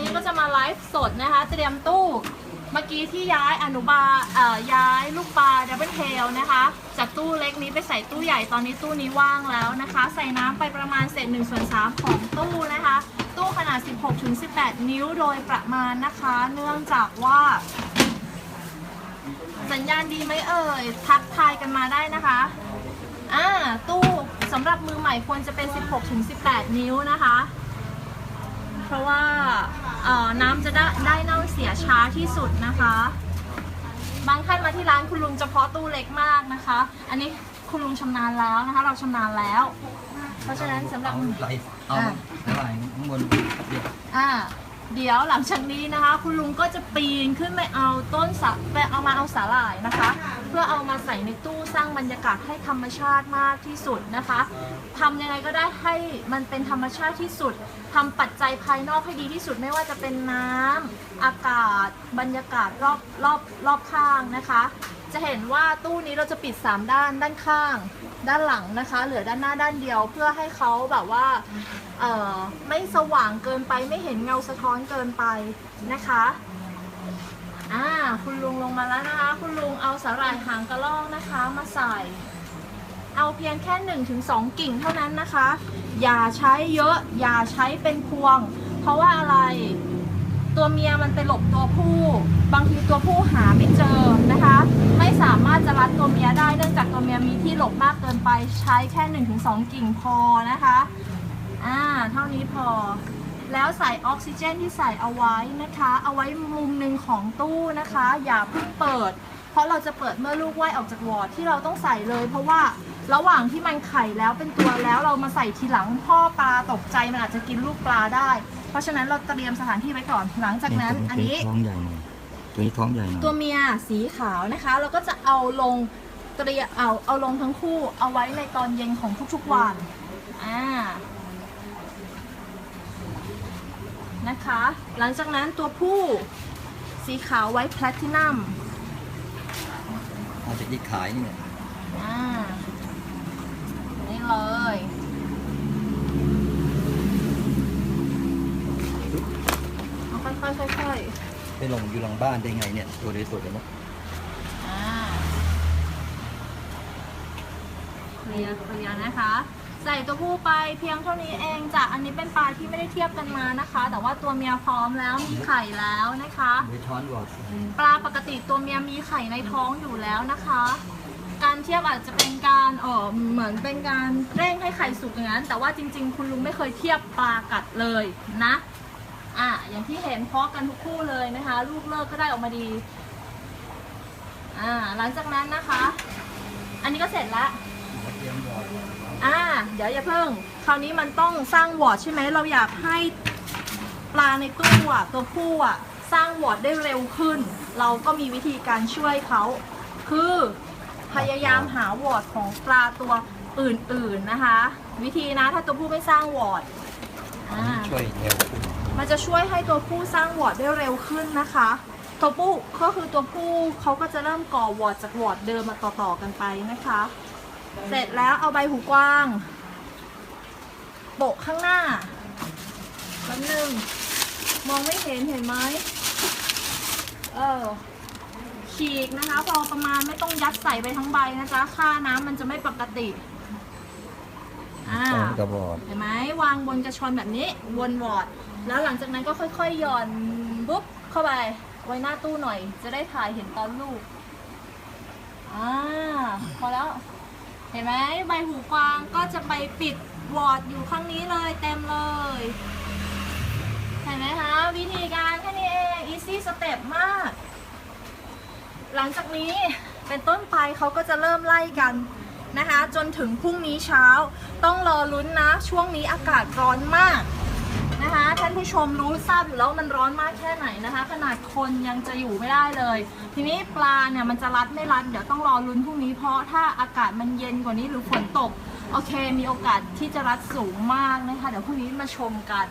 นี้ก็จะมาไลฟ์สดนะคะ เตรียมตู้ เมื่อกี้ที่ย้ายอนุบาเอ่อย้ายลูกปลาดับเบิลเทลนะคะ จากตู้เล็กนี้ไปใส่ตู้ใหญ่ตอนนี้ตู้นี้ว่างแล้วนะคะ ใส่น้ำไปประมาณเศษ1ส่วน3ของตู้นะคะ ตู้ขนาด 16-18 นิ้วโดยประมาณนะคะ เนื่องจากว่าสัญญาณดีไหมเอ่ย ทักทายกันมาได้นะคะ อ่า ตู้สำหรับมือใหม่ควรจะเป็น 16-18 นิ้วนะคะ เพราะว่าเอ่อน้ำจะได้ได้เน่าเสียช้าที่สุดนะคะ บางท่านมาที่ร้านคุณลุงเฉพาะตู้เล็กมากนะคะ อันนี้คุณลุงชำนาญแล้วนะคะ เราชำนาญแล้ว เพราะฉะนั้นสำหรับเอาไหลเอาอะไหลข้างบนเดี๋ยวอ่า เดี๋ยวหลังจากนี้นะคะ คุณลุงก็จะปีนขึ้นไปเอาต้นสะไปเอามาเอาสาหร่ายนะคะ เพื่อเอามาใส่ในตู้สร้างบรรยากาศให้ธรรมชาติมากที่สุดนะคะทำยังไงก็ได้ให้มันเป็นธรรมชาติที่สุดทำปัจจัยภายนอกให้ดีที่สุดไม่ว่าจะเป็นน้ำอากาศ บรรยากาศรอบรอบรอบข้างนะคะ จะเห็นว่าตู้นี้เราจะปิด 3 ด้านด้านข้าง ด้านหลังนะคะ เหลือด้านหน้าด้านเดียวเพื่อให้เขาแบบว่าเอ่อไม่สว่างเกินไปไม่เห็นเงาสะท้อนเกินไปนะคะอ่าคุณลุงลงมาแล้วนะคะ คุณลุงเอาสาหร่ายหางกระรอกนะคะ มาใส่ เอาเพียงแค่1นถึงสกิ่งเท่านั้นนะคะ อย่าใช้เยอะ อย่าใช้เป็นพวง เพราะว่าอะไรตัวเมียมันไปหลบตัวผู้ บางทีตัวผู้หาไม่เจอนะคะ สามารถจะรัดตัวเมียได้เนื่องจากตัวเมียมีที่หลบมากเกินไปใช้แค่ 1-2 กิ่งพอนะคะอ่าเท่านี้พอ แล้วใส่ออกซิเจนที่ใส่เอาไว้นะคะ เอาไว้มุมหนึ่งของตู้นะคะ อย่าเพิ่งเปิด เพราะเราจะเปิดเมื่อลูกว่ายออกจากวอร์ดที่เราต้องใส่เลย เพราะว่าระหว่างที่มันไข่แล้วเป็นตัวแล้วเรามาใส่ทีหลังพ่อปลาตกใจมันอาจจะกินลูกปลาได้ เพราะฉะนั้นเราเตรียมสถานที่ไว้ก่อนหลังจากนั้นอันนี้ ท้องใหญ่หน่อย ตัวนี้ท้องใหญ่หน่อยตัวเมียสีขาวนะคะ เราก็จะเอาลงเตรียมเอาเอาลงทั้งคู่เอาไว้ในตอนเย็นของทุกๆวันอ่านะคะ หลังจากนั้นตัวผู้สีขาวไว้แพลทินัมเอาจากที่ขายนี่แหละ อ่านี่เลยเอาค่อยๆค่อยๆ ไปลงอยู่หลังบ้านได้ไงเนี่ยตัวสวยๆเลยนะอ่าเคลียร์เคลียร์นะคะ ใส่ตัวผู้ไปเพียงเท่านี้เองจ้ะอันนี้เป็นปลาที่ไม่ได้เทียบกันมานะคะ แต่ว่าตัวเมียพร้อมแล้วมีไข่แล้วนะคะไปช้อนก่อนปลาปกติตัวเมียมีไข่ในท้องอยู่แล้วนะคะ การเทียบอาจจะเป็นการเออเหมือนเป็นการเร่งให้ไข่สุกอย่างนั้น แต่ว่าจริง ๆ คุณลุงไม่เคยเทียบปลากัดเลยนะ อะอย่างที่เห็นเพาะกันทุกคู่เลยนะคะ ลูกเลิกก็ได้ออกมาดีอ่าหลังจากนั้นนะคะ อันนี้ก็เสร็จแล้วอ่าเดี๋ยวอย่าเพิ่ง คราวนี้มันต้องสร้างวอร์ดใช่ไหมเราอยากให้ปลาในตู้อะตัวผู้อะสร้างวอร์ดได้เร็วขึ้น เราก็มีวิธีการช่วยเขา คือพยายามหาวอร์ดของปลาตัวอื่นๆนะคะ วิธีนะถ้าตัวผู้ไม่สร้างวอร์ดช่วยเร็ว มันจะช่วยให้ตัวผู้สร้างวอร์ดได้เร็วขึ้นนะคะ ตัวผู้ก็คือตัวผู้เขาก็จะเริ่มก่อวอร์ดจากวอร์ดเดิมมาต่อๆกันไปนะคะ เสร็จแล้วเอาใบหูกว้างโปะข้างหน้าแป๊บนึงมองไม่เห็นเห็นไหมเออฉีกนะคะ พอประมาณไม่ต้องยัดใส่ไปทั้งใบนะจ๊ะค่าน้ำมันจะไม่ปกติอ่าช้อนกระบอกเห็นไหมวางบนกระชอนแบบนี้วนวอร์ด แล้วหลังจากนั้นก็ค่อยๆหย่อนปุ๊บเข้าไปไว้หน้าตู้หน่อย จะได้ถ่ายเห็นตอนลูกอ่าพอแล้ว เห็นไหมใบหูกวางก็จะไปปิดวอร์ดอยู่ข้างนี้เลยเต็มเลยเห็นไหมคะวิธีการแค่นี้เอง easy step มาก หลังจากนี้เป็นต้นไปเขาก็จะเริ่มไล่กันนะคะ จนถึงพรุ่งนี้เช้า ต้องรอลุ้นนะ ช่วงนี้อากาศร้อนมาก นะคะท่านผู้ชมรู้ทราบอยู่แล้วมันร้อนมากแค่ไหนนะคะ ขนาดคนยังจะอยู่ไม่ได้เลย ทีนี้ปลาเนี่ยมันจะรัดไม่รัดเดี๋ยวต้องรอลุ้นพรุ่งนี้เพราะถ้าอากาศมันเย็นกว่านี้หรือฝนตก โอเค มีโอกาสที่จะรัดสูงมากนะคะ เดี๋ยวพรุ่งนี้มาชมกัน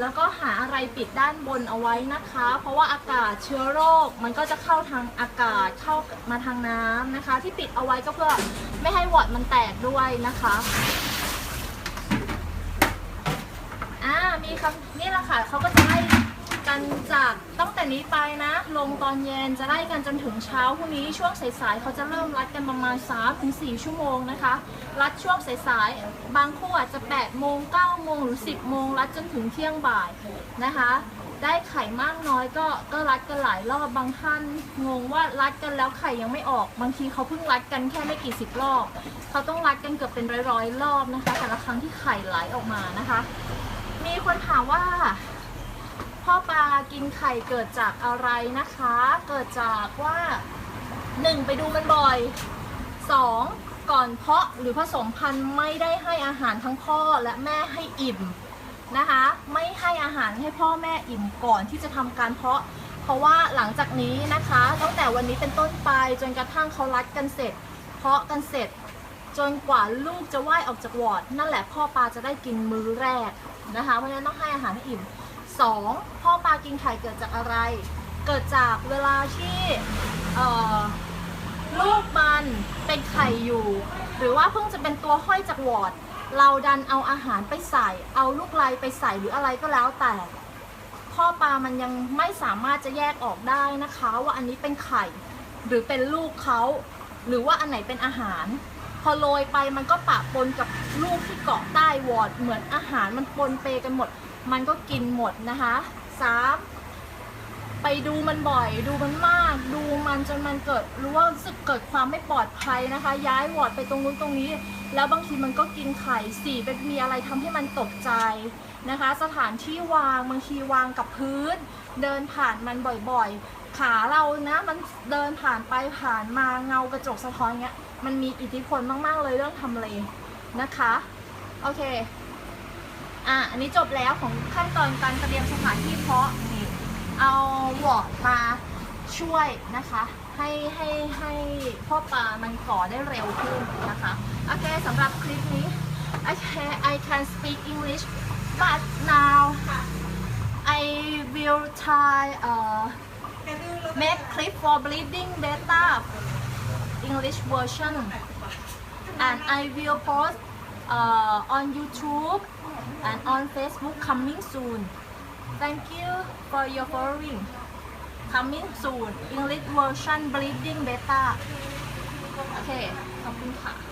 แล้วก็หาอะไรปิดด้านบนเอาไว้นะคะ เพราะว่าอากาศเชื้อโรคมันก็จะเข้าทางอากาศเข้ามาทางน้ำนะคะ ที่ปิดเอาไว้ก็เพื่อไม่ให้วอดมันแตกด้วยนะคะอ่า มีคำนี่แหละค่ะเขาก็จะไล่กันจากตั้งแต่นี้ไปนะ ลงตอนเย็นจะไล่กันจนถึงเช้าพรุ่งนี้ช่วงสายๆเขาจะเริ่มรัดกันประมาณ3-4ชั่วโมงนะคะ รัดช่วงสายๆบางคู่อาจจะ8โมง9โมงหรือ 10โมงรัดจนถึงเที่ยงบ่ายนะคะ ได้ไข่มากน้อยก็ก็รัดกันหลายรอบบางท่านงงว่ารัดกันแล้วไข่ยังไม่ออก บางทีเขาเพิ่งรัดกันแค่ไม่กี่สิบรอบเขาต้องรัดกันเกือบเป็นร้อยๆรอบนะคะ แต่ละครั้งที่ไข่ไหลออกมานะคะ มีคนถามว่าพ่อปลากินไข่เกิดจากอะไรนะคะ เกิดจากว่า 1. ไปดูมันบ่อย 2. ก่อนเพาะหรือผสมพันธุ์ไม่ได้ให้อาหารทั้งพ่อและแม่ให้อิ่มนะคะ ไม่ให้อาหารให้พ่อแม่อิ่มก่อนที่จะทำการเพาะ เพราะว่าหลังจากนี้นะคะตั้งแต่วันนี้เป็นต้นไปจนกระทั่งเขารัดกันเสร็จ เพาะกันเสร็จ จนกว่าลูกจะว่ายออกจากวอร์ดนั่นแหละพ่อปลาจะได้กินมื้อแรก นะคะ เพราะฉะนั้นต้องให้อาหารให้อิ่ม 2. พ่อปลากินไข่เกิดจากอะไร เกิดจากเวลาที่ลูกมันเป็นไข่อยู่ หรือว่าเพิ่งจะเป็นตัวห้อยจากวอดเราดันเอาอาหารไปใส่ เอาลูกไลไปใส่หรืออะไรก็แล้วแต่พ่อปลามันยังไม่สามารถจะแยกออกได้นะคะ ว่าอันนี้เป็นไข่ หรือเป็นลูกเขา หรือว่าอันไหนเป็นอาหาร พอโรยไปมันก็ปะปนกับลูกที่เกาะใต้วอดเหมือนอาหารมันปนเปกันหมด มันก็กินหมดนะคะสามไปดูมันบ่อย ดูมันมาก ดูมันจนมันเกิดรู้ว่ารู้สึกเกิดความไม่ปลอดภัยนะคะ ย้ายวอดไปตรงนู้นตรงนี้ แล้วบางทีมันก็กินไข่สี่เป็นมีอะไรทำให้มันตกใจนะคะ สถานที่วางบางทีวางกับพื้น เดินผ่านมันบ่อยๆ ขาเรานะมันเดินผ่านไปผ่านมาเงากระจกสะท้อนเงี้ย มันมีอิทธิพลมาก ๆ เลยเรื่องทำเลนะคะ โอเค อะ อันนี้จบแล้วของขั้นตอนการเตรียมสถานที่เพาะนี่เอาวอร์ดมาช่วยนะคะ ให้ให้ให้พ่อปลามันก่อได้เร็วขึ้นนะคะ โอเคสำหรับคลิปนี้ I can I can speak English but now I will try uh make clip for bleeding beta English version and I will post uh, on YouTube and on Facebook coming soon. Thank you for your following. Coming soon. English version bleeding beta. โอเค ขอบคุณค่ะ